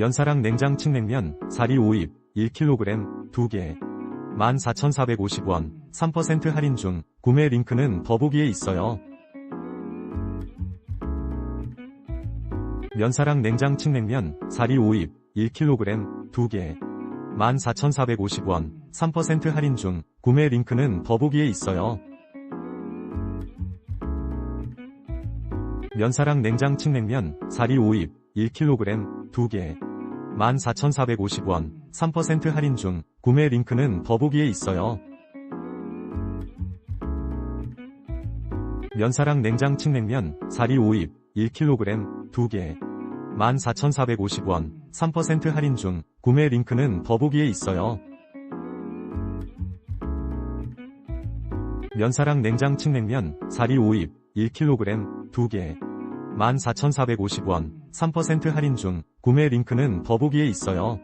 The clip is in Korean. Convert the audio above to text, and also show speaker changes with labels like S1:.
S1: 면사랑 냉장 칡냉면, 사리 5입, 1kg, 2개. 14,450원, 3% 할인 중, 구매 링크는 더보기에 있어요. 면사랑 냉장 칡냉면, 사리 5입, 1kg, 2개. 14,450원, 3% 할인 중, 구매 링크는 더보기에 있어요. 면사랑 냉장 칡냉면, 사리 5입, 1kg, 2개. 14,450원, 3% 할인 중, 구매 링크는 더보기에 있어요. 면사랑 냉장 칡냉면, 사리 5입, 1kg, 2개. 14,450원, 3% 할인 중, 구매 링크는 더보기에 있어요. 면사랑 냉장 칡냉면, 사리 5입, 1kg, 2개. 14,450원, 3% 할인 중, 구매 링크는 더보기에 있어요.